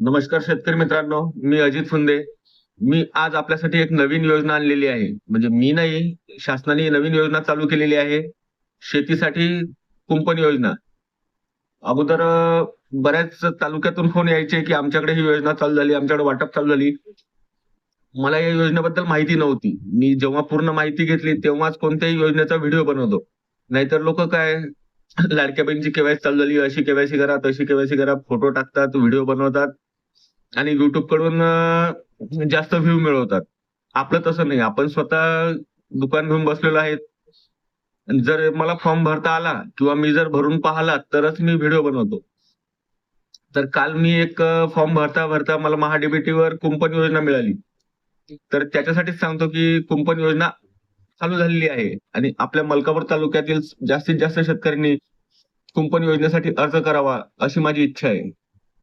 नमस्कार शेतकरी मित्रांनो मी अजित फुंदे. मी आज आपल्यासाठी एक नवीन योजना आणलेली आहे. म्हणजे मी नाही शासनाने नवीन योजना चालू केलेली आहे. शेतीसाठी कुंपण योजना. अगोदर बऱ्याच तालुक्यातून फोन यायचे की आमच्याकडे ही योजना चालू झाली आमच्याकडे वाटप चालू झाली. मला या योजनेबद्दल माहिती नव्हती. मी जेव्हा पूर्ण माहिती घेतली तेव्हाच कोणत्याही योजनेचा व्हिडिओ बनवतो. नाहीतर लोक काय लाडक्या बहिणीची केवायसी चालू झाली अशी केवायसी करा तशी केवायसी करा फोटो टाकतात व्हिडिओ बनवतात. आणि युट्यूबकडून जास्त व्ह्यू मिळवतात. आपलं तसं नाही. आपण स्वतः दुकान घेऊन बसलेलो आहे जर मला फॉर्म भरता आला किंवा मी जर भरून पाहिला तरच मी व्हिडिओ बनवतो. तर काल मी एक फॉर्म भरता भरता मला महाडीबीटीवर कुंपण योजना मिळाली. तर त्याच्यासाठीच सांगतो की कुंपण योजना चालू झालेली आहे. आणि आपल्या मलकापूर तालुक्यातील जास्तीत जास्त शेतकऱ्यांनी कुंपण योजनेसाठी अर्ज करावा अशी माझी इच्छा आहे.